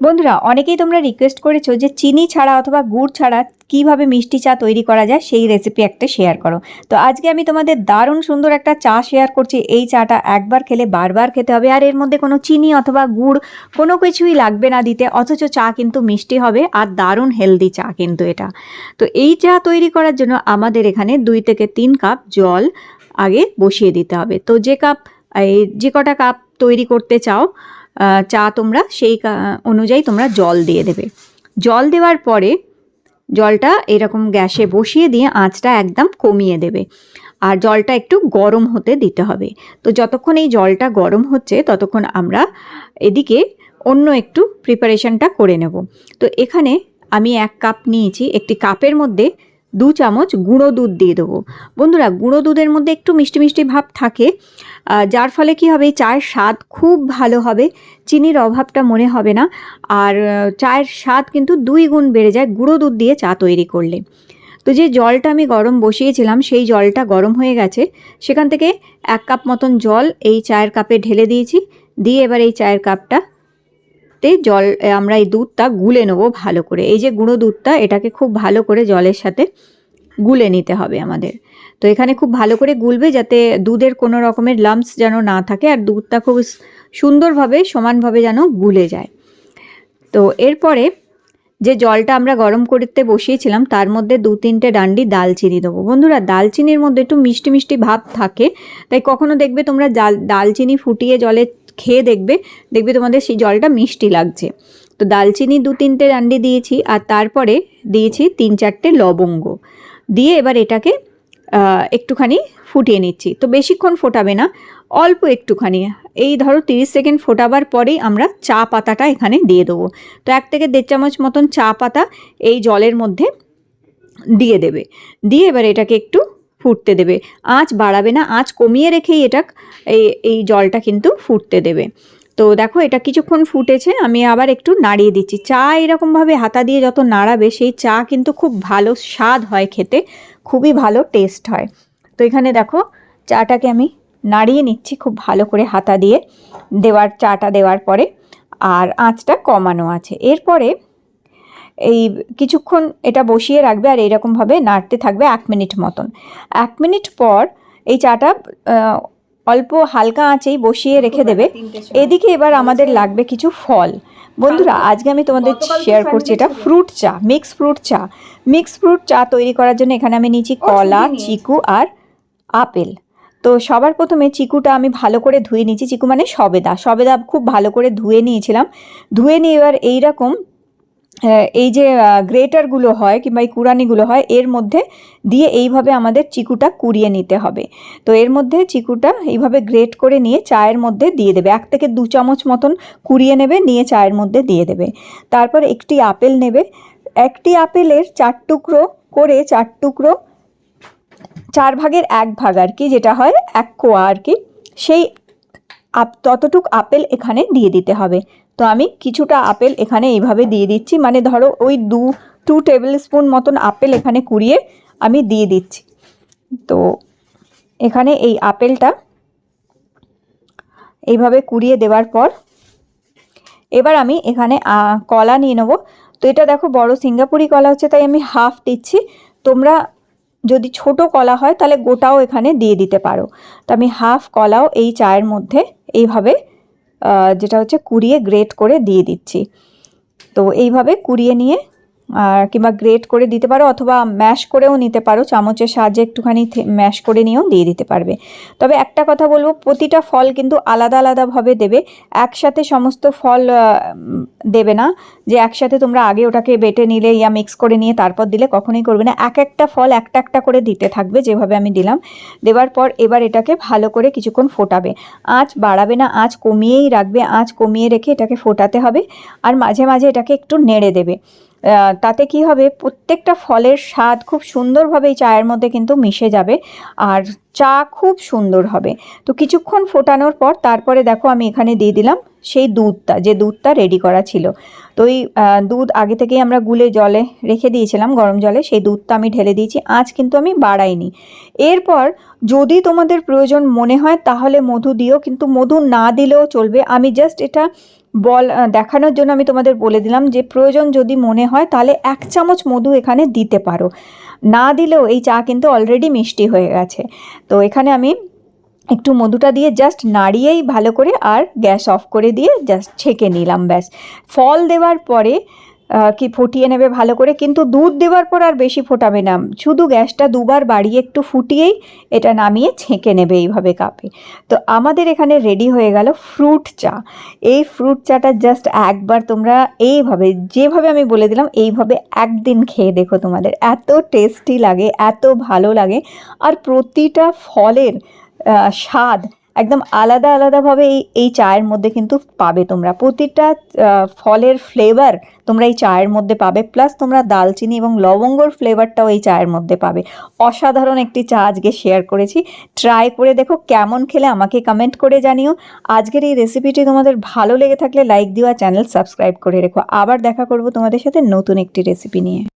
বন্ধুরা, অনেকেই তোমরা রিকোয়েস্ট করেছ যে চিনি ছাড়া অথবা গুড় ছাড়া কীভাবে মিষ্টি চা তৈরি করা যায়, সেই রেসিপি একটা শেয়ার করো। তো আজকে আমি তোমাদের দারুণ সুন্দর একটা চা শেয়ার করছি। এই চাটা একবার খেলে বারবার খেতে হবে। আর এর মধ্যে কোনো চিনি অথবা গুড় কোনো কিছুই লাগবে না দিতে, অথচ চা কিন্তু মিষ্টি হবে আর দারুণ হেলদি চা কিন্তু এটা। তো এই চা তৈরি করার জন্য আমাদের এখানে দুই থেকে তিন কাপ জল আগে বসিয়ে দিতে হবে। তো যে কাপ এই যে কটা কাপ তৈরি করতে চাও চা তোমরা সেই অনুযায়ী তোমরা জল দিয়ে দেবে। জল দেওয়ার পরে জলটা এরকম গ্যাসে বসিয়ে দিয়ে আঁচটা একদম কমিয়ে দেবে। আর জলটা একটু গরম হতে দিতে হবে। তো যতক্ষণ এই জলটা গরম হচ্ছে, ততক্ষণ আমরা এদিকে অন্য একটু প্রিপারেশনটা করে নেব। তো এখানে আমি এক কাপ নিয়েছি, একটি কাপের মধ্যে দু চামচ গুঁড়ো দুধ দিয়ে দেবো। বন্ধুরা, গুঁড়ো দুধের মধ্যে একটু মিষ্টি মিষ্টি ভাব থাকে যার ফলে কি হবে চায়ের স্বাদ খুব ভালো হবে, চিনির অভাবটা মনে হবে না, আর চায়ের স্বাদ কিন্তু দুই গুণ বেড়ে যায় গুঁড়ো দুধ দিয়ে চা তৈরি করলে। তো যে জলটা আমি গরম বসিয়েছিলাম, সেই জলটা গরম হয়ে গেছে, সেখান থেকে এক কাপ মতন জল এই চায়ের কাপে ঢেলে দিয়েছি, দিয়ে এবার এই চায়ের কাপটা তে জল আমরা এই দুধটা গুলে নেব ভালো করে। এই যে গুঁড়ো দুধটা, এটাকে খুব ভালো করে জলের সাথে গুলে নিতে হবে আমাদের। তো এখানে খুব ভালো করে গুলবে যাতে দুধের কোনো রকমের লাম্পস যেন না থাকে আর দুধটা খুব সুন্দরভাবে, সমানভাবে যেন গুলে যায়। তো এরপরে যে জলটা আমরা গরম করতে বসিয়েছিলাম, তার মধ্যে দু তিনটে ডান্ডি দালচিনি দেবো। বন্ধুরা, দালচিনির মধ্যে একটু মিষ্টি মিষ্টি ভাব থাকে, তাই কখনো দেখবে তোমরা জাল, দালচিনি ফুটিয়ে জলে খেয়ে দেখবে দেখবে তোমাদের সেই জলটা মিষ্টি লাগছে। তো দালচিনি দু তিনটে ডান্ডি দিয়েছি, আর তারপরে দিয়েছি তিন চারটে লবঙ্গ। দিয়ে এবার এটাকে একটুখানি ফুটিয়ে নিচ্ছি। তো বেশিক্ষণ ফোটাবে না, অল্প একটুখানি। এই ধরো তিরিশ সেকেন্ড ফোটাবার পরেই আমরা চা পাতাটা এখানে দিয়ে দেবো। তো এক থেকে দেড় চামচ মতন চা পাতা এই জলের মধ্যে দিয়ে দেবে। দিয়ে এবার এটাকে একটু ফুটতে দেবে। আঁচ বাড়াবে না, আঁচ কমিয়ে রেখেই এটা এই এই জলটা কিন্তু ফুটতে দেবে। তো দেখো এটা কিছুক্ষণ ফুটেছে, আমি আবার একটু নাড়িয়ে দিচ্ছি। চা এরকমভাবে হাতা দিয়ে যত নাড়াবে, সেই চা কিন্তু খুব ভালো স্বাদ হয় খেতে, খুবই ভালো টেস্ট হয়। তো এখানে দেখো চাটাকে আমি নাড়িয়ে নিচ্ছি খুব ভালো করে হাতা দিয়ে, দেওয়ার, চাটা দেওয়ার পরে। আর আঁচটা কমানো আছে। এরপরে এই কিছুক্ষণ এটা বসিয়ে রাখবে আর এইরকমভাবে নাড়তে থাকবে এক মিনিট মতন। এক মিনিট পর এই চাটা অল্প হালকা আঁচেই বসিয়ে রেখে দেবে। এদিকে এবার আমাদের লাগবে কিছু ফল। বন্ধুরা আজকে আমি তোমাদের শেয়ার করছি এটা ফ্রুট চা মিক্স ফ্রুট চা। মিক্স ফ্রুট চা তৈরি করার জন্য এখানে আমি নিয়েছি কলা চিকু আর আপেল। তো সবার প্রথমে চিকুটা আমি ভালো করে ধুয়ে নিয়েছি। চিকু মানে সবেদা। সবেদা খুব ভালো করে ধুয়ে নিয়েছিলাম। ধুয়ে নিয়ে এবার এইরকম এই যে গ্রেটারগুলো হয় কিংবা এই কুড়ানিগুলো হয়, এর মধ্যে দিয়ে এইভাবে আমাদের চিকুটা কুড়িয়ে নিতে হবে। তো এর মধ্যে চিকুটা এইভাবে গ্রেট করে নিয়ে চায়ের মধ্যে দিয়ে দেবে। এক থেকে দু চামচ মতন কুড়িয়ে নেবে, নিয়ে চায়ের মধ্যে দিয়ে দেবে। তারপর একটি আপেল নেবে। একটি আপেলের চার টুকরো করে, চার টুকরো, চার ভাগের এক ভাগ আর কি, যেটা হয় এক কোয়া আর কি, সেই ততটুক আপেল এখানে দিয়ে দিতে হবে। তো আমি কিছুটা আপেল এখানে এইভাবে দিয়ে দিচ্ছি। মানে ধরো ওই দু টু টেবিল স্পুন মতন আপেল এখানে কুড়িয়ে আমি দিয়ে দিচ্ছি। তো এখানে এই আপেলটা এইভাবে কুড়িয়ে দেওয়ার পর এবার আমি এখানে কলা নিয়ে নেব। তো এটা দেখো বড় সিঙ্গাপুরি কলা হচ্ছে, তাই আমি হাফ দিচ্ছি। তোমরা যদি ছোট কলা হয়, তাহলে গোটাও এখানে দিয়ে দিতে পারো। তো আমি হাফ কলাও এই চায়ের মধ্যে এইভাবে যেটা হচ্ছে কুড়িয়ে গ্রেট করে দিয়ে দিচ্ছি। তো এইভাবে কুড়িয়ে নিয়ে আর কিংবা গ্রেট করে দিতে পারো অথবা ম্যাশ করেও নিতে পারো। চামচের সাহায্যে একটুখানি ম্যাশ করে নিয়েও দিয়ে দিতে পারবে। তবে একটা কথা বলব, প্রতিটা ফল কিন্তু আলাদা আলাদাভাবে দেবে। একসাথে সমস্ত ফল দেবে না। যে একসাথে তোমরা আগে ওটাকে বেটে নিলে, ইয়া মিক্স করে নিয়ে তারপর দিলে কখনোই করবে না। এক একটা ফল একটা একটা করে দিতে থাকবে যেভাবে আমি দিলাম। দেওয়ার পর এবার এটাকে ভালো করে কিছুক্ষণ ফোটাবে। আঁচ বাড়াবে না, আঁচ কমিয়েই রাখবে। আঁচ কমিয়ে রেখে এটাকে ফোটাতে হবে। আর মাঝে মাঝে এটাকে একটু নেড়ে দেবে। তাতে কি হবে? প্রত্যেকটা ফলের স্বাদ খুব সুন্দরভাবে চায়ের মধ্যে কিন্তু মিশে যাবে। আর চা খুব সুন্দর হবে। তো কিছুক্ষণ ফোটানোর পর তারপরে দেখো আমি এখানে দিয়ে দিলাম সেই দুধটা, যে দুধটা রেডি করা ছিল। তো ওই দুধ আগে থেকেই আমরা গুলে জলে রেখে দিয়েছিলাম, গরম জলে, সেই দুধটা আমি ঢেলে দিয়েছি, আজ কিন্তু আমি বাড়াইনি। এরপর যদি তোমাদের প্রয়োজন মনে হয় তাহলে মধু দিও, কিন্তু মধু না দিলেও চলবে। আমি জাস্ট এটা বল দেখানোর জন্য আমি তোমাদের বলে দিলাম যে প্রয়োজন যদি মনে হয় তাহলে এক চামচ মধু এখানে দিতে পারো। না দিলেও এই চা কিন্তু অলরেডি মিষ্টি হয়ে গেছে। তো এখানে আমি একটু মধুটা দিয়ে জাস্ট নাড়িয়েই ভালো করে আর গ্যাস অফ করে দিয়ে জাস্ট ছেঁকে নিলাম ব্যাস। ফল দেওয়ার পরে কি ফুটিয়ে নেবে ভালো করে, কিন্তু দুধ দেওয়ার পর আর বেশি ফোটাবে না। শুধু গ্যাসটা দুবার বাড়িয়ে একটু ফুটিয়েই এটা নামিয়ে ছেঁকে নেবে এইভাবে কাপে। তো আমাদের এখানে রেডি হয়ে গেল ফ্রুট চা। এই ফ্রুট চাটা জাস্ট একবার তোমরা এইভাবে, যেভাবে আমি বলে দিলাম, এইভাবে একদিন খেয়ে দেখো তোমাদের। এত টেস্টি লাগে, এত ভালো লাগে। আর প্রতিটা ফলের স্বাদ একদম আলাদা আলাদাভাবে এই এই চায়ের মধ্যে কিন্তু পাবে তোমরা। প্রতিটা ফলের ফ্লেভার তোমরা এই চায়ের মধ্যে পাবে। প্লাস তোমরা দালচিনি এবং লবঙ্গর ফ্লেভারটাও এই চায়ের মধ্যে পাবে। অসাধারণ একটি চা আজকে শেয়ার করেছি। ট্রাই করে দেখো কেমন খেলে আমাকে কমেন্ট করে জানিও। আজকের এই রেসিপিটি তোমাদের ভালো লেগে থাকলে লাইক দিও আর চ্যানেল সাবস্ক্রাইব করে রেখো। আবার দেখা করব তোমাদের সাথে নতুন একটি রেসিপি নিয়ে।